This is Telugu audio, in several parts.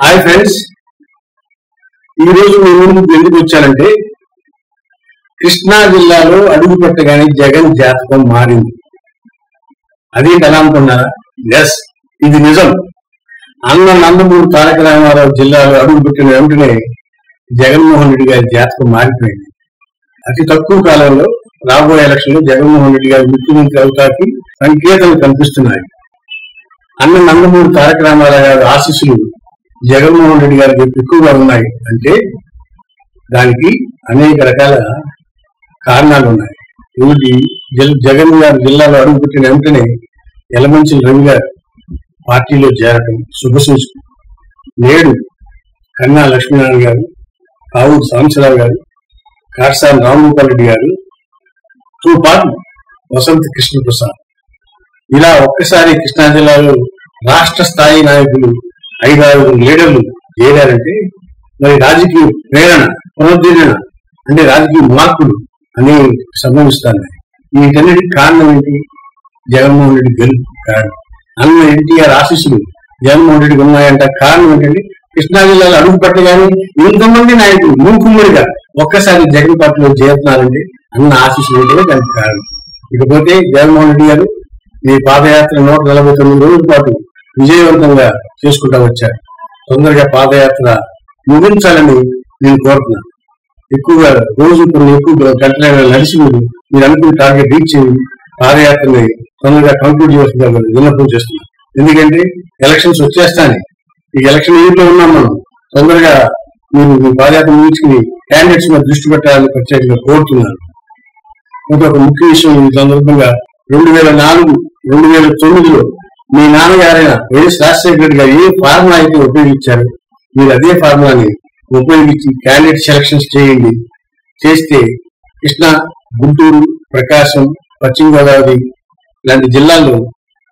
హాయ్ ఫ్రెండ్స్ ఈ రోజు మీ ముందు ఎందుకు వచ్చానంటే కృష్ణా జిల్లాలో అడుగు పెట్టగానే జగన్ జాతకం మారింది. అది ఎలా అనుకున్నారా ఎస్ ఇది నిజం. అన్న నందమూరు తారక రామారావు జిల్లాలో అడుగు పెట్టిన వెంటనే జగన్మోహన్ రెడ్డి గారి జాతకం మారిపోయింది. అతి తక్కువ కాలంలో రాబోయే ఎలక్షన్లో జగన్మోహన్ రెడ్డి గారి ముఖ్యమంత్రి అవుతాకి సంకేతాలు కనిపిస్తున్నాయి. అన్న నందమూరి తారక రామారావు గారి ఆశీస్సులు జగన్మోహన్ రెడ్డి గారికి ఎక్కువగా ఉన్నాయి అంటే దానికి అనేక రకాల కారణాలు ఉన్నాయి ఒకటి జగన్ గారు జిల్లాలో అడుగుపెట్టిన వెంటనే ఎలమంచిల రవి గారు పార్టీలో చేరటం శుభసూచకం నేడు కన్నా లక్ష్మీనారాయణ గారు కావూరు సాంబశివరావు గారు కాటసాని రామగోపాల్ రెడ్డి గారు తో వసంత కృష్ణ ప్రసాద్ ఇలా ఒక్కసారి కృష్ణా జిల్లాలో రాష్ట్ర స్థాయి నాయకులు ఐదు లీడర్లు చేరారంటే మరి రాజకీయ ప్రేరణ పునరుద్ధరణ అంటే రాజకీయ మార్పులు అనేవి సంభవిస్తున్నాయి వీటన్నిటి కారణం ఏంటి? జగన్మోహన్ రెడ్డి గెలుపు కారణం. అన్న ఎన్టీఆర్ ఆశీస్సులు జగన్మోహన్ రెడ్డికి ఉన్నాయంట. కారణం ఏంటంటే కృష్ణా జిల్లాలో అడుగు పెట్టగానే ఇంతమంది నాయకులు మూకుమ్మడిగా ఒక్కసారి జగన్ పార్టీలో చేరుతున్నారంటే అన్న ఆశీస్సులు ఉంటే దానికి కారణం. ఇకపోతే జగన్మోహన్ రెడ్డి గారు ఈ పాదయాత్ర నూట నలభై తొమ్మిది రోజుల పాటు విజయవంతంగా చేసుకుంటా వచ్చారు. తొందరగా పాదయాత్ర ముగించాలని నేను కోరుతున్నాను. ఎక్కువగా రోజు కొన్ని ఎక్కువ గంటల నడిచి మీరు మీరు అనుకున్న టార్గెట్ రీచ్ చేయండి పాదయాత్రని తొందరగా కంక్లూడ్ చేస్తుందిగా విన్నపం చేస్తున్నాను. ఎందుకంటే ఎలక్షన్స్ వచ్చేస్తాయి. ఈ ఎలక్షన్ ఏంటో లో ఉన్నాం మనం? తొందరగా మీరు మీ పాదయాత్ర ముగించుకుని క్యాండిడేట్స్ మీద దృష్టి పెట్టాలని ప్రత్యేకంగా కోరుతున్నాను. ఇంకొక ముఖ్య విషయం ఈ సందర్భంగా రెండు వేల నాలుగు రెండు వేల తొమ్మిదిలో మీ నాన్నగారైన ఏ రాజశేఖర గారు ఏ ఫార్ములా అయితే ఉపయోగించారు మీరు అదే ఫార్ములాని ఉపయోగించి క్యాండిడేట్ సెలక్షన్స్ చేయండి. చేస్తే కృష్ణా గుంటూరు ప్రకాశం పశ్చిమ గోదావరి లాంటి జిల్లాల్లో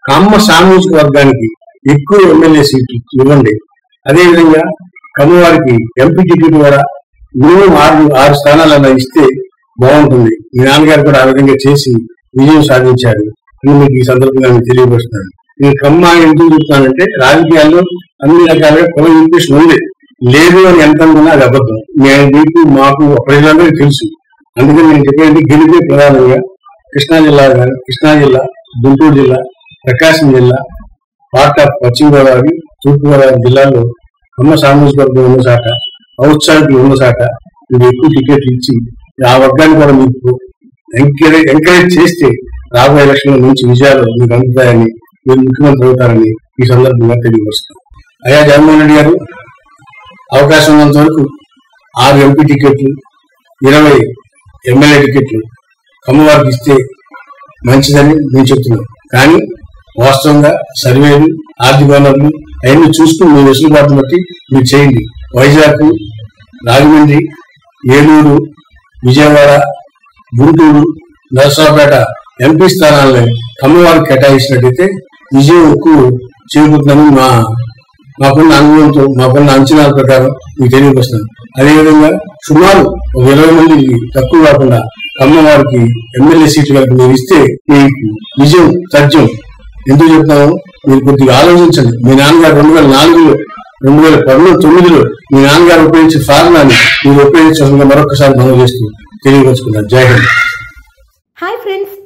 కమ్మ సామాజిక వర్గానికి ఎక్కువ ఎమ్మెల్యే సీట్లు ఇవ్వండి. అదేవిధంగా కమ్మవారికి ఎంపీ టికెట్ కూడా మినిమం ఆరు ఆరు స్థానాలన్నా ఇస్తే బాగుంటుంది. మీ నాన్నగారు కూడా ఆ విధంగా చేసి విజయం సాధించారు అని మీకు ఈ సందర్భంగా తెలియపరుస్తున్నాను. ఈ కమ్మ ఎందుకు చెప్తానంటే రాజకీయాల్లో అన్ని రకాలుగా కుల ఇంప్రెషన్ ఉంది. లేదు అని ఎంత అనుకున్నా అది అబద్ధం. నేను మీకు మాకు ప్రజలందరికీ తెలుసు. అందుకని నేను చెప్పేది గెలిపే ప్రధానంగా కృష్ణా జిల్లా కానీ కృష్ణా జిల్లా గుంటూరు జిల్లా ప్రకాశం జిల్లా పార్ట్ ఆఫ్ పశ్చిమ గోదావరి జిల్లాలో కమ్మ సామాజిక వర్గం ఉన్న శాఖ ఔత్సాహికులు ఉన్న శాఖ మీరు ఎక్కువ టికెట్లు ఇచ్చి ఆ వర్గాన్ని కూడా మీకు ఎంకరేజ్ ఎంకరేజ్ చేస్తే రాబోయే ఎలక్షన్ నుంచి విజయాలు మీకు అందుతాయని మీరు ముఖ్యమంత్రి అవుతారని ఈ సందర్భంగా తెలియపరుస్తాను అయ్యా జగన్మోహన్ రెడ్డి గారు అవకాశం ఉన్నంత వరకు ఆరు ఎంపీ టికెట్లు ఇరవై ఎమ్మెల్యే టికెట్లు కమ్మవారికి ఇస్తే మంచిదని నేను చెప్తున్నాను. కానీ వాస్తవంగా సర్వేలు ఆర్థిక వనరులు అవన్నీ చూసుకుని మీ వెసులుబాటు బట్టి మీరు చేయండి. వైజాగ్ రాజమండ్రి ఏలూరు విజయవాడ గుంటూరు నరసరావుపేట ఎంపీ స్థానాలను కమ్మవారికి కేటాయించినట్టయితే విజయం ఎక్కువ చేకూరుతుందని మా మాకున్న అనుభవంతో మాకున్న అంచనాల ప్రకారం మీకు తెలియపరుస్తున్నాను. అదేవిధంగా సుమారు ఒక ఇరవై మందికి తక్కువ కాకుండా కమ్మవారికి ఎమ్మెల్యే సీట్లు కనుక మీరు ఇస్తే మీకు విజయం తథ్యం ఎందుకు చెప్తాము మీరు కొద్దిగా ఆలోచించండి. మీ నాన్నగారు రెండు వేల నాలుగులో రెండు వేల పదమూడు తొమ్మిదిలో మీ నాన్నగారు ఉపయోగించిన ఫార్మాన్ని మీరు ఉపయోగించాలని మరొకసారి మనం చేస్తూ తెలియపరుచుకున్నారు జై హింద్. Hi friends